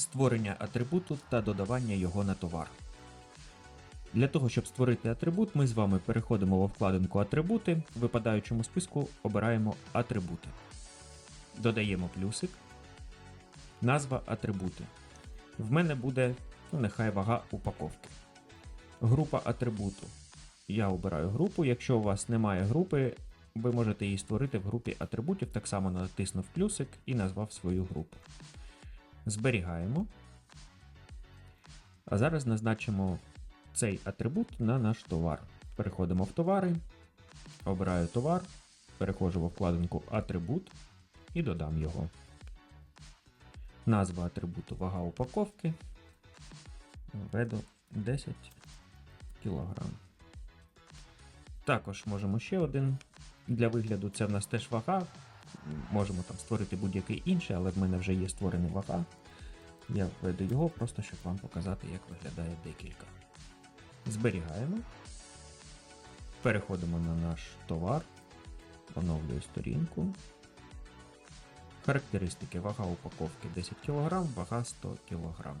створення атрибуту та додавання його на товар. Для того, щоб створити атрибут, ми з вами переходимо во вкладинку Атрибути, в випадаючому списку обираємо Атрибути. Додаємо плюсик. Назва атрибути. В мене буде, ну, нехай вага упаковки. Група атрибуту. Я обираю групу. Якщо у вас немає групи, ви можете її створити в групі атрибутів, так само натиснув плюсик і назвав свою групу. Зберігаємо. А зараз назначимо цей атрибут на наш товар. Переходимо в товари, обираю товар, переходжу во вкладинку Атрибут і додам його. Назва атрибуту вага упаковки. Введу 10 кг. Також можемо ще один. Для вигляду це в нас теж вага. Можемо там створити будь-який інший, але в мене вже є створений вага. Я введу його просто, щоб вам показати, як виглядає декілька. Зберігаємо. Переходимо на наш товар. Оновлюю сторінку. Характеристики. Вага упаковки 10 кг, вага 100 кг.